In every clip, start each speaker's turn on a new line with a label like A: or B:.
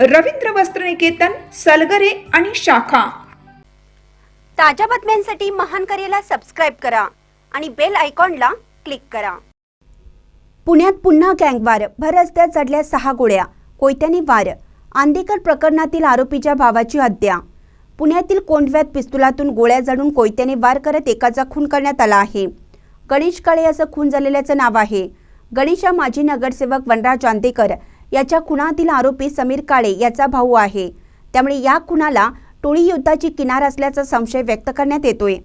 A: रवींद्र वस्त्रनिकेतन सलगरे आणि शाखा.
B: ताज्या बातम्यांसाठी महान करेला सबस्क्राईब करा आणि बेल आयकॉनला क्लिक करा. पुण्यात पुन्हा गँगवार भर रस्त्यात चढल्या सहा गोळ्या कोयत्याने वार आंदेकर प्रकरणातील आरोपीच्या भावाची हत्या. पुण्यातील कोंडव्यात पिस्तुलातून गोळ्या जडून कोयत्याने वार करत एकाचा खून करण्यात आला आहे. गणेश काळे असं खून झालेल्याचं नाव आहे. गणेश हा माजी नगरसेवक वनराज आंदेकर याच्या खुनातील आरोपी समीर काळे याचा भाऊ आहे. त्यामुळे या खुनाला टोळी युद्धाची किनार असल्याचा संशय व्यक्त करण्यात येतोय.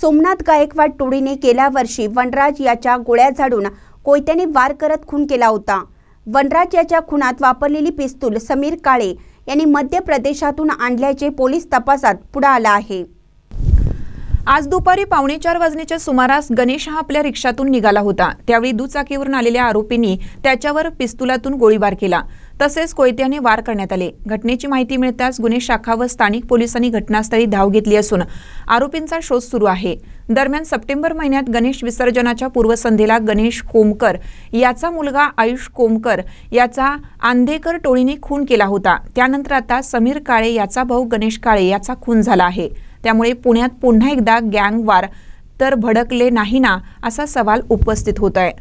B: सोमनाथ गायकवाड टोळीने गेल्या वर्षी वनराज याच्या गोळ्या झाडून कोयत्याने वार करत खून केला होता. वनराज याच्या खुनात वापरलेली पिस्तूल समीर काळे यांनी मध्य प्रदेशातून आणल्याचे पोलीस तपासात पुढे आला आहे.
A: आज दुपारी पावणे चार वाजण्याच्या सुमारास गणेश हा आपल्या रिक्षातून निघाला होता. त्यावेळी दुचाकीवरून आलेल्या आरोपींनी त्याच्यावर पिस्तुलातून गोळीबार केला. तसेच कोयत्याने वार करण्यात आले. घटनेची माहिती मिळताच गुन्हे शाखा व स्थानिक पोलिसांनी घटनास्थळी धाव घेतली असून आरोपींचा शोध सुरू आहे. दरम्यान सप्टेंबर महिन्यात गणेश विसर्जनाच्या पूर्वसंध्येला गणेश कोमकर याचा मुलगा आयुष कोमकर याचा आंधेकर टोळीने खून केला होता. त्यानंतर आता समीर काळे याचा भाऊ गणेश काळे याचा खून झाला आहे. त्यामुळे पुण्यात पुन्हा एकदा गँगवार तर भडकले नाही ना असा सवाल उपस्थित होत आहे.